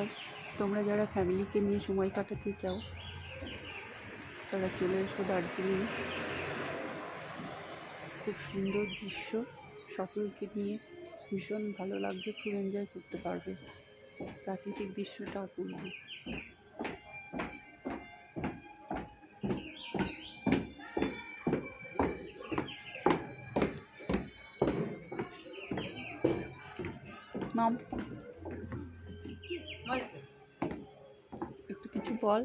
Viewers তোমরা যারা ফ্যামিলিকে নিয়ে সময় কাটাতে চাও, তারা চলে এসো দার্জিলিং। খুব সুন্দর দৃশ্য, সকলকে নিয়ে ভীষণ ভালো লাগবে, খুব এনজয় করতে পারবে। প্রাকৃতিক দৃশ্যটা অপূর্ব। মাম বল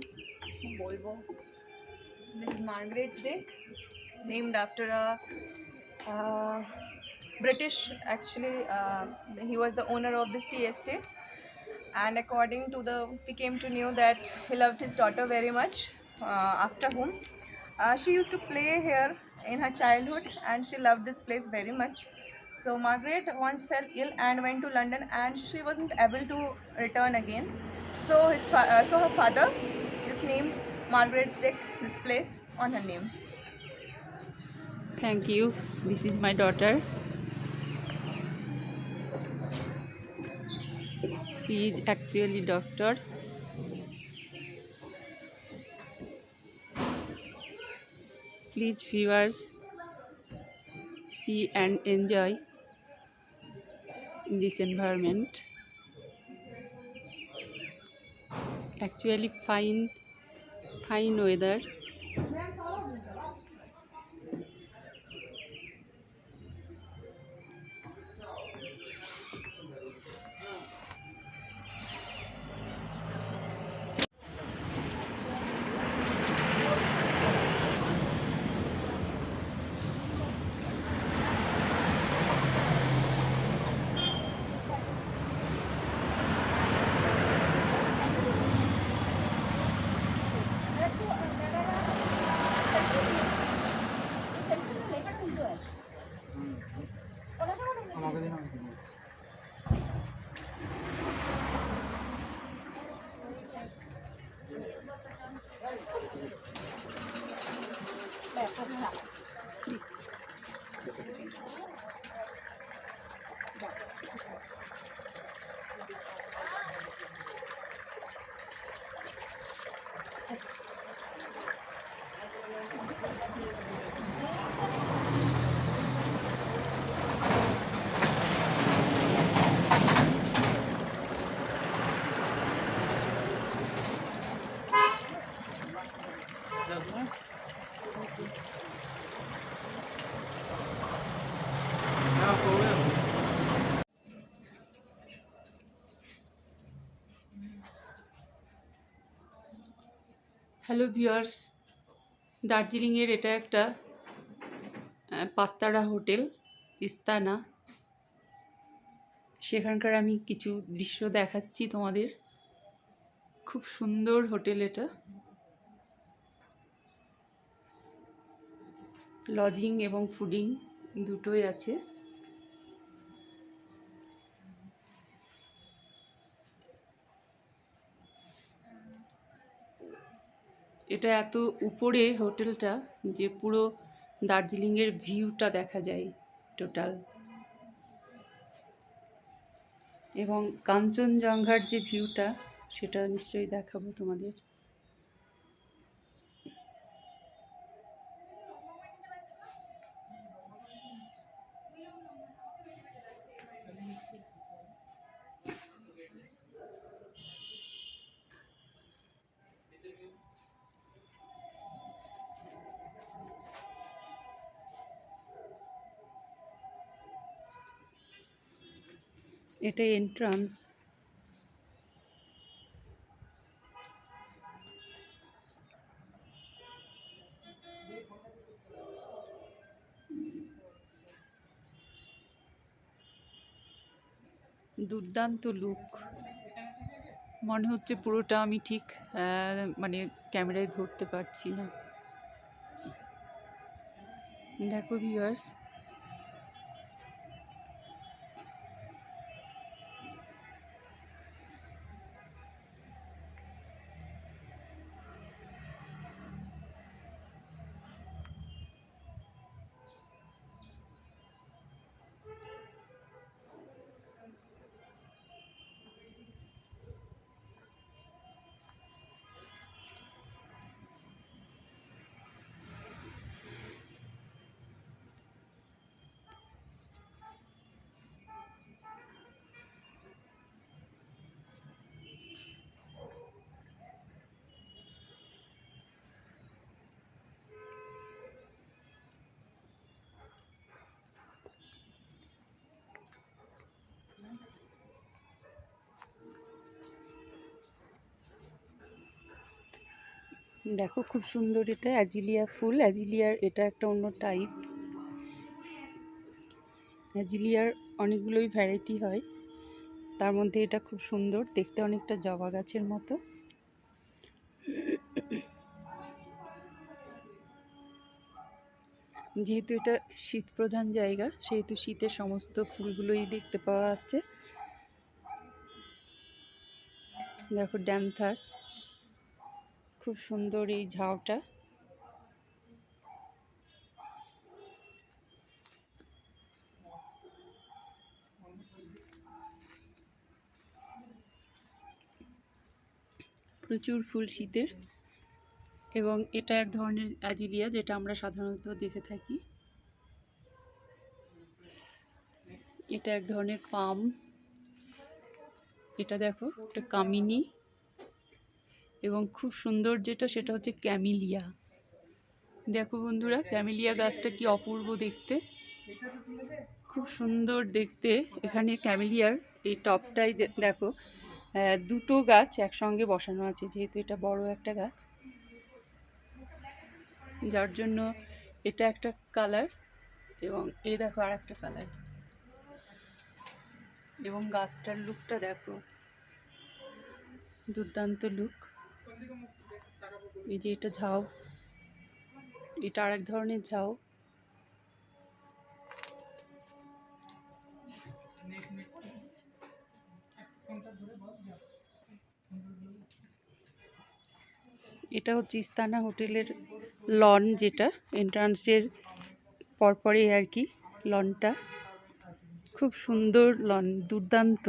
কি বলবো this is margaret's deck named after a uh, british actually uh, he was the owner of this tea estate and according to the we came to know that he loved his daughter very much uh, after whom uh, she used to play here in her childhood and she loved this place very much so margaret once fell ill and went to london and she wasn't able to return again So, his uh, so her father is named Margaret's Deck, this place on her name. Thank you. This is my daughter. She is actually doctor. Please viewers see and enjoy this environment. Actually fine fine weather hello দার্জিলিংয়ের এটা একটা আহ, পাঁচতারা hotel Istana. সেখানকার আমি কিছু দৃশ্য দেখাচ্ছি তোমাদের। খুব সুন্দর হোটেল এটা। লজিং এবং ফুডিং দুটোই আছে। এটা এত উপরে হোটেলটা যে পুরো দার্জিলিংয়ের ভিউটা দেখা যায় টোটাল। এবং কাঞ্চনজঙ্ঘার যে ভিউটা, সেটা নিশ্চয়ই দেখাবো তোমাদের। এটা এন্ট্রান্স দুর্দান্ত লুক মনে হচ্ছে পুরোটা আমি ঠিক মানে ক্যামেরায় ধরতে পারছি না। দেখো ভিউয়ার্স দেখো খুব সুন্দর এটা, অ্যাজিলিয়া ফুল। অ্যাজিলিয়ার এটা একটা অন্য টাইপ অ্যাজিলিয়ার অনেকগুলোই ভ্যারাইটি হয়। তার মধ্যে এটা খুব সুন্দর, দেখতে অনেকটা জবা গাছের মতো। যেহেতু এটা শীত প্রধান জায়গা, সেহেতু শীতের সমস্ত ফুলগুলোই দেখতে পাওয়া যাচ্ছে। দেখো ড্যামথাস খুব সুন্দর এই ঝাউটা। প্রচুর ফুল শীতের এবং এটা এক ধরনের অ্যাজিলিয়া যেটা আমরা সাধারণত দেখে থাকি। এটা এক ধরনের পাম। এটা দেখো এটা কামিনী। এবং খুব সুন্দর যেটা সেটা হচ্ছে ক্যামিলিয়া। দেখো বন্ধুরা, ক্যামিলিয়া গাছটা কি অপূর্ব দেখতে। খুব সুন্দর দেখতে এখানে ক্যামিলিয়ার এই টপটাই দেখো দুটো গাছ একসঙ্গে বসানো আছে, যেহেতু এটা বড় একটা গাছ। যার জন্য এটা একটা কালার এবং এই দেখো আর একটা কালার। এবং গাছটার লুকটা দেখো, দুর্দান্ত লুক। এই যে এটা ঝাউ। এটা আর এক ধরনের ঝাউ। এটা হচ্ছে ইস্তানা হোটেলের লন যেটা। এন্ট্রান্সের পরপরই আর কি লনটা। খুব সুন্দর লন, দুর্দান্ত।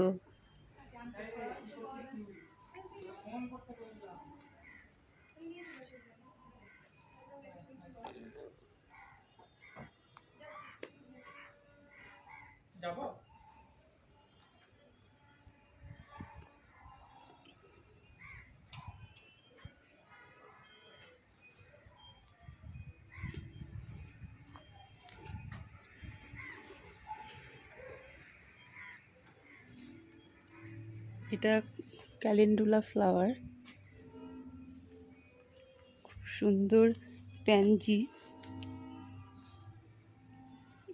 এটা ক্যালেন্ডুলা ফ্লাওয়ার। খুব সুন্দর প্যানজি।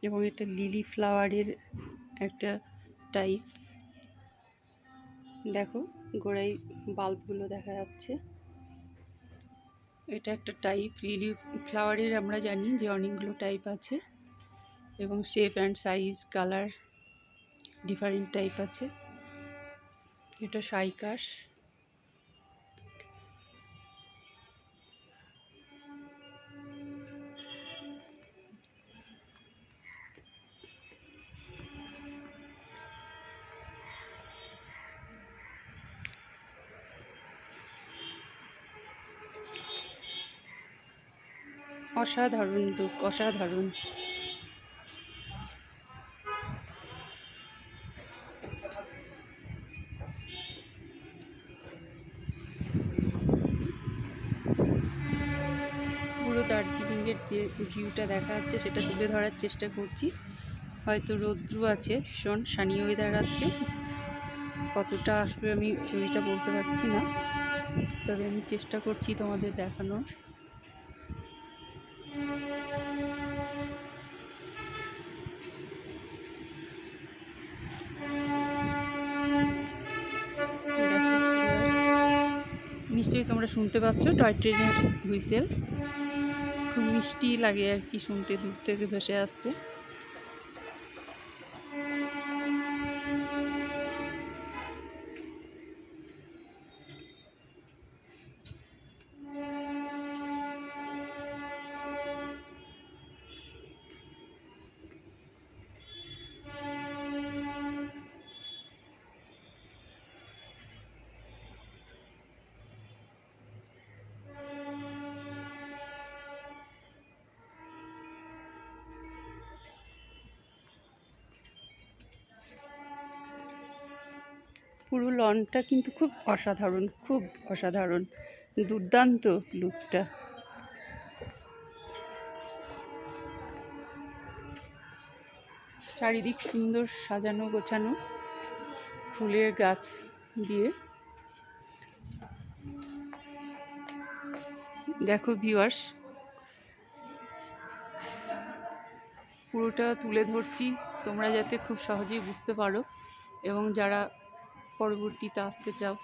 এবং এটা লিলি ফ্লাওয়ারের একটা টাইপ। দেখো, গোড়ায় বাল্বগুলো দেখা যাচ্ছে। এটা একটা টাইপ, লিলি ফ্লাওয়ারের আমরা জানি যে অনেকগুলো টাইপ আছে এবং shape and size, colour different type আছে। এটা সাইকাস। অসাধারণ লুক অসাধারণ। পুরো দার্জিলিংয়ের যে ভিউটা দেখা যাচ্ছে, সেটা তুলে ধরার চেষ্টা করছি। হয়তো রৌদ্র আছে, ভীষণ সানি ওয়েদার আজকে। কতটা আসবে আমি ছবিটা বলতে পারছি না। তবে আমি চেষ্টা করছি তোমাদের দেখানোর দেখো, নিশ্চয়ই তোমরা শুনতে পাচ্ছ, টয় ট্রেনের হুইসেল। খুব মিষ্টি লাগে আর কি শুনতে, দূর থেকে ভেসে আসছে। পুরো লনটা কিন্তু খুব অসাধারণ খুব অসাধারণ। দুর্দান্ত লুকটা। চারিদিক সুন্দর সাজানো গোছানো ফুলের গাছ দিয়ে। দেখো ভিউয়ার্স পুরোটা তুলে ধরছি, তোমরা যাতে খুব সহজেই বুঝতে পারো। এবং যারা পরবর্তীতে আসতে চাও।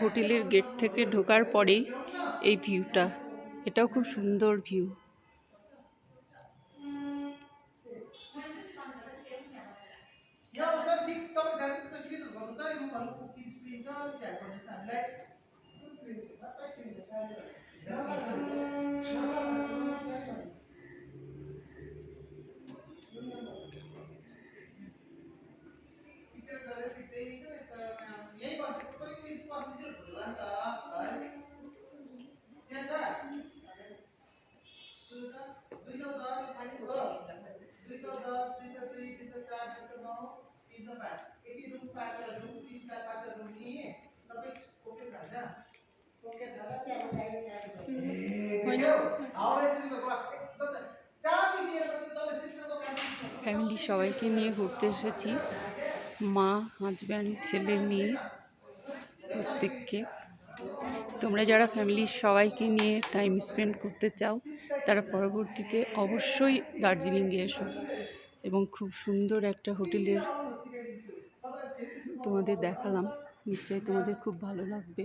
হোটেলের গেট থেকে ঢোকার পরেই এই ভিউটা। এটাও খুব সুন্দর ভিউ। ফ্যামিলি সবাইকে নিয়ে ঘুরতে এসেছি। মা হাজব্যান্ড ছেলে, মেয়ে, প্রত্যেককে। তোমরা যারা ফ্যামিলির সবাইকে নিয়ে টাইম স্পেন্ড করতে চাও, তারা পরবর্তীতে অবশ্যই দার্জিলিংয়ে এসো এবং খুব সুন্দর একটা হোটেলের তোমাদের দেখালাম। নিশ্চয়ই তোমাদের খুব ভালো লাগবে।